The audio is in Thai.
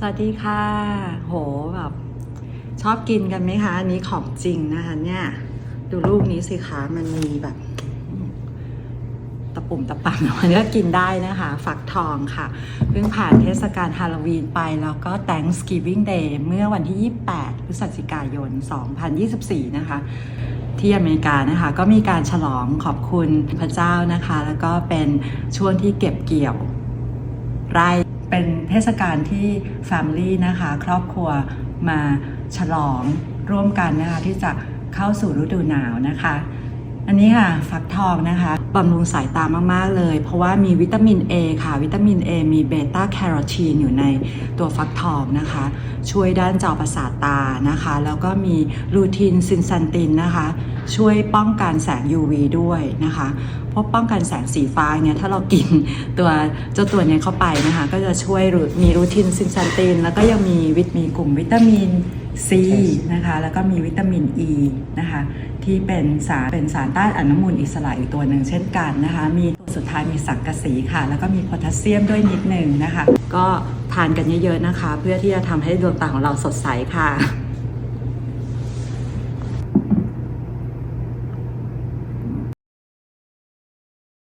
สวัสดีค่ะ โหแบบชอบกินกันไหมคะอันนี้ของจริงนะคะเนี่ย ดูลูกนี้สิคะมันมีแบบ ตะปุ่มตะปังมันก็กินได้นะคะฟักทองค่ะ เพิ่งผ่านเทศกาลฮาโลวีนไปแล้วก็ Thanksgiving Day เมื่อวันที่ 28 พฤศจิกายน 2024 นะคะ ที่อเมริกานะคะ ก็มีการฉลองขอบคุณพระเจ้านะคะ แล้วก็เป็นช่วงที่เก็บเกี่ยวไร่ เป็นเทศกาลที่ Family นะคะ ครอบครัวมาฉลองร่วมกันนะคะ ที่จะเข้าสู่ฤดูหนาวนะคะ อันนี้ค่ะฟักทองนะคะบำรุงสายตามาก ๆ เลย เพราะว่ามีวิตามิน A ค่ะ วิตามิน A มีเบต้าแคโรทีนอยู่ในตัวฟักทองนะคะ ช่วยด้านจอประสาทตานะคะ แล้วก็มีลูทีนซินซันตินนะคะ ช่วยป้องกันแสง UV ด้วยนะคะเพราะป้องกันแสงสีฟ้าเนี่ยถ้าเรากินตัวเจ้าตัวเนี้ยเข้าไปนะคะ ก็จะช่วยมีรูทินซินซันติน แล้วก็ยังมีวิตมีกลุ่มวิตามิน C นะคะแล้วก็มีวิตามิน E นะคะที่เป็นสารเป็นสารต้านอนุมูลอิสระอีกตัวหนึ่งเช่นกันนะคะมีตัวสุดท้ายมีสังกะสีค่ะ แล้วก็มีโพแทสเซียมด้วยนิดหนึ่งนะคะ ก็ทานกันเยอะๆนะคะ เพื่อที่จะทำให้ดวงตาของเราสดใสค่ะ